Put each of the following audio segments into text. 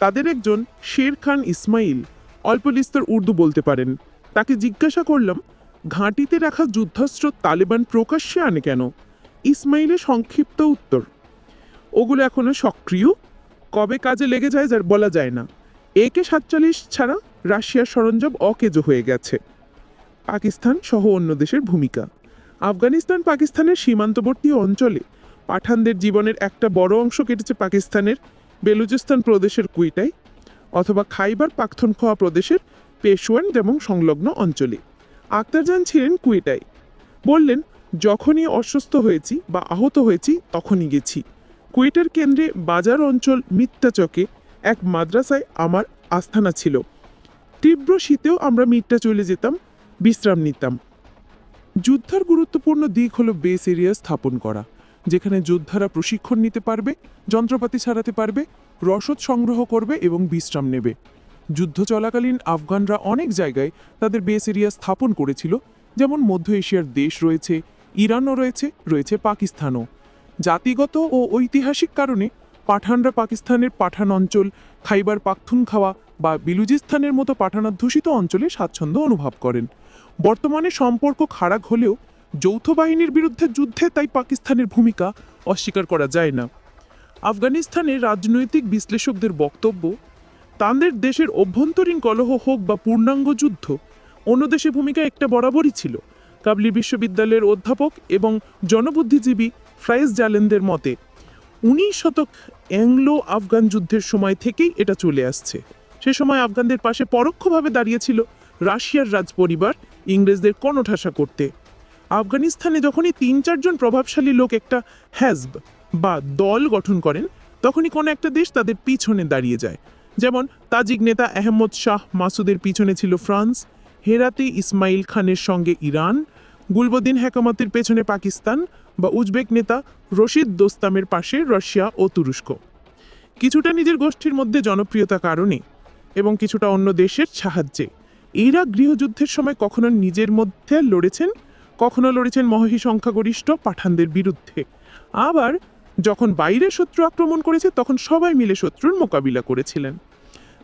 তাদের একজন শের খান ইসমাইল। অল্প বিস্তর উর্দু বলতে পারেন। তাকে জিজ্ঞাসা করলাম, ঘাঁটিতে রাখা যুদ্ধাস্ত্র তালেবান প্রকাশ্যে আনে কেন? ইসমাইলের সংক্ষিপ্ত উত্তর, ওগুলো এখনও সক্রিয়। কবে কাজে লেগে যায় যার বলা যায় না। একে সাতচল্লিশ ছাড়া রাশিয়ার সরঞ্জাম অকেজো হয়ে গেছে। পাকিস্তান সহ অন্য দেশের ভূমিকা। আফগানিস্তান পাকিস্তানের সীমান্তবর্তী অঞ্চলে পাঠানদের জীবনের একটা বড় অংশ কেটেছে পাকিস্তানের বেলুচিস্তান প্রদেশের কুইটায় অথবা খাইবার পাখতুনখোয়া প্রদেশের পেশোয়ান এবং সংলগ্ন অঞ্চলে। আক্তারজান ছিলেন কুইটায় বললেন, যখনই অসুস্থ হয়েছি বা আহত হয়েছি, তখনই গেছি। কুয়েটের কেন্দ্রে বাজার অঞ্চল মিত্তাচকে এক মাদ্রাসায় আমার আস্থানা ছিল। তীব্র শীতেও আমরা মিট্টা চলে যেতাম, বিশ্রাম নিতাম। যুদ্ধার গুরুত্বপূর্ণ দিক হলো বেস এরিয়া স্থাপন করা। যেখানে যোদ্ধারা প্রশিক্ষণ নিতে পারবে, যন্ত্রপাতি ছাড়াতে পারবে, রসদ সংগ্রহ করবে এবং বিশ্রাম নেবে। যুদ্ধ চলাকালীন আফগানরা অনেক জায়গায় তাদের বেস এরিয়া স্থাপন করেছিল, যেমন মধ্য এশিয়ার দেশ রয়েছে, ইরানও রয়েছে রয়েছে পাকিস্তানও। জাতিগত ও ঐতিহাসিক কারণে পাঠানরা পাকিস্তানের পাঠান অঞ্চল, খাইবার পাখতুনখাওয়া বা বিলুচিস্তানের মতো পাঠানাধ্যুষিত অঞ্চলে স্বাচ্ছন্দ্য অনুভব করেন। বর্তমানে সম্পর্ক খারাপ হলেও যৌথ বাহিনীর বিরুদ্ধে যুদ্ধে তাই পাকিস্তানের ভূমিকা অস্বীকার করা যায় না। আফগানিস্তানের রাজনৈতিক বিশ্লেষকদের বক্তব্য, তাদের দেশের অভ্যন্তরীণ কলহ হোক বা পূর্ণাঙ্গ যুদ্ধ, অন্য দেশে ভূমিকা একটা বরাবরই ছিল, কাবলি বিশ্ববিদ্যালয়ের অধ্যাপক এবং জনবুদ্ধিজীবী ফ্রাইজ জালেনদের মতে। উনিশ শতক অ্যাংলো আফগান যুদ্ধের সময় থেকেই এটা চলে আসছে। সে সময় আফগানদের পাশে পরোক্ষভাবে দাঁড়িয়েছিল রাশিয়ার রাজপরিবার ইংরেজদের কণঠাসা করতে। আফগানিস্তানে যখনই তিন, চারজন প্রভাবশালী লোক একটা হ্যাজব বা দল গঠন করেন, তখনই কোনো একটা দেশ তাদের পিছনে দাঁড়িয়ে যায়। যেমন তাজিক নেতা আহমদ শাহ মাসুদের পিছনে ছিল ফ্রান্স, হেরাতে ইসমাইল খানের সঙ্গে ইরান, গুলবদিন হেকামতের পেছনে পাকিস্তান বা উজবেক নেতা রশিদ দোস্তামের পাশে রাশিয়া ও তুরস্ক। কিছুটা নিজের গোষ্ঠীর মধ্যে জনপ্রিয়তা কারণে এবং কিছুটা অন্য দেশের সাহায্যে। এরা গৃহযুদ্ধের সময় কখনো নিজের মধ্যে লড়েছেন কখনো লড়েছেন মহি সংখ্যাগরিষ্ঠ পাঠানদের বিরুদ্ধে। আবার যখন বাইরে শত্রু আক্রমণ করেছে, তখন সবাই মিলে শত্রুর মোকাবিলা করেছিলেন।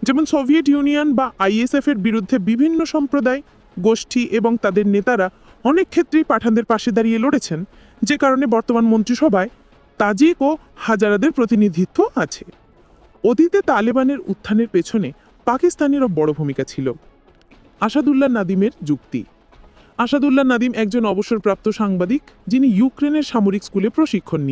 যেমন সোভিয়েত ইউনিয়ন বা আইএসএফ এর বিরুদ্ধে বিভিন্ন সম্প্রদায়, গোষ্ঠী এবং তাদের নেতারা অনেক ক্ষেত্রেই পাঠানদের পাশে দাঁড়িয়ে লড়েছেন। যে কারণে বর্তমান মন্ত্রিসভায় তাজিক ও হাজারাদের প্রতিনিধিত্ব আছে। অতীতে তালেবানের উত্থানের পেছনে পাকিস্তানেরও বড় ভূমিকা ছিল। আসাদুল্লাহ নাদিমের যুক্তি। আসাদুল্লাহ নাদিম একজন অবসরপ্রাপ্ত সাংবাদিক যিনি ইউক্রেনের সামরিক স্কুলে প্রশিক্ষণ